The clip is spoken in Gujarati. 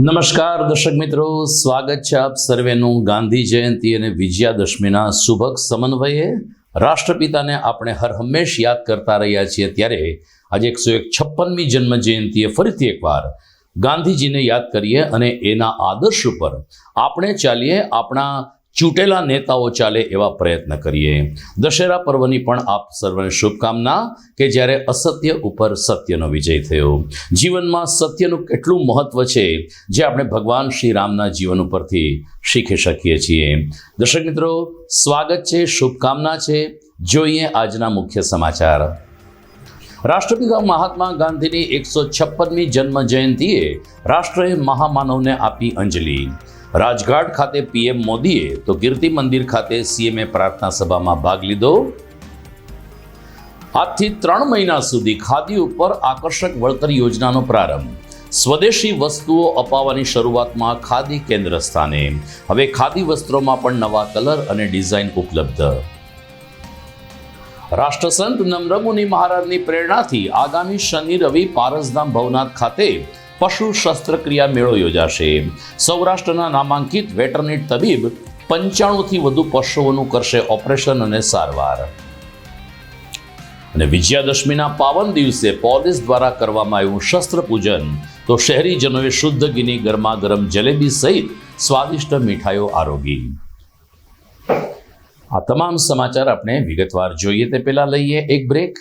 નમસ્કાર દર્શક મિત્રો, સ્વાગત છે આપ સર્વેનું ગાંધી જયંતિ અને વિજયાદશમીના શુભક સમન્વયે. રાષ્ટ્રપિતાને આપણે હર હંમેશ યાદ કરતા રહ્યા છીએ. ત્યારે આજે એકસો એક છપ્પનમી જન્મ જયંતિએ ફરીથી એકવાર ગાંધીજીને યાદ કરીએ અને એના આદર્શ ઉપર આપણે ચાલીએ. આપણા ચૂંટેલા નેતાઓ ચાલે એવા પ્રયત્ન કરીએ. દશેરા પર્વની પણ આપ સર્વને શુભકામના કે જ્યારે અસત્ય ઉપર સત્યનો વિજય થયો. જીવનમાં સત્યનું કેટલું મહત્વ છે, જે આપણે ભગવાન શ્રી રામના જીવન ઉપરથી શીખી શકીએ છીએ. દર્શક મિત્રો, સ્વાગત છે, શુભકામના છે. જોઈએ આજના મુખ્ય સમાચાર. રાષ્ટ્રપિતા મહાત્મા ગાંધીની એકસો છપ્પનમી જન્મ જયંતિએ રાષ્ટ્રએ મહામાનવને આપી અંજલિ. રાજઘાટ ખાતે પીએમ મોદીએ તો કીર્તિ મંદિર ખાતે સીએમએ પ્રાર્થના સભામાં ભાગ લીધો. આજથી ત્રણ મહિના સુધી ખાદી ઉપર આકર્ષક વળતર યોજનાનો પ્રારંભ. સ્વદેશી વસ્તુઓ અપાવવાની શરૂઆતમાં ખાદી કેન્દ્ર સ્થાને. હવે ખાદી વસ્ત્રોમાં પણ નવા કલર અને ડિઝાઇન ઉપલબ્ધ. રાષ્ટ્રસંત નમ્રમુનિ મહારાજની પ્રેરણાથી આગામી શનિ રવિ પારસધામ ભવનાથ ખાતે પશુ શસ્ત્રક્રિયા મેળો યોજાશે. સૌરાષ્ટ્રના નામાંકિત વેટરનરી તબીબ પંચાણુંથી વધુ પશુઓનું કરશે ઓપરેશન અને સારવાર. અને વિજયાદશમીના પાવન દિવસે પોલીસ દ્વારા કરવામાં આવ્યું શસ્ત્ર પૂજન તો શહેરીજનોએ શુદ્ધ ઘીની ગરમા ગરમ જલેબી સહિત સ્વાદિષ્ટ મીઠાઈઓ આરોગી. આ તમામ સમાચાર આપણે વિગતવાર જોઈએ તે પહેલાં લઈએ એક બ્રેક.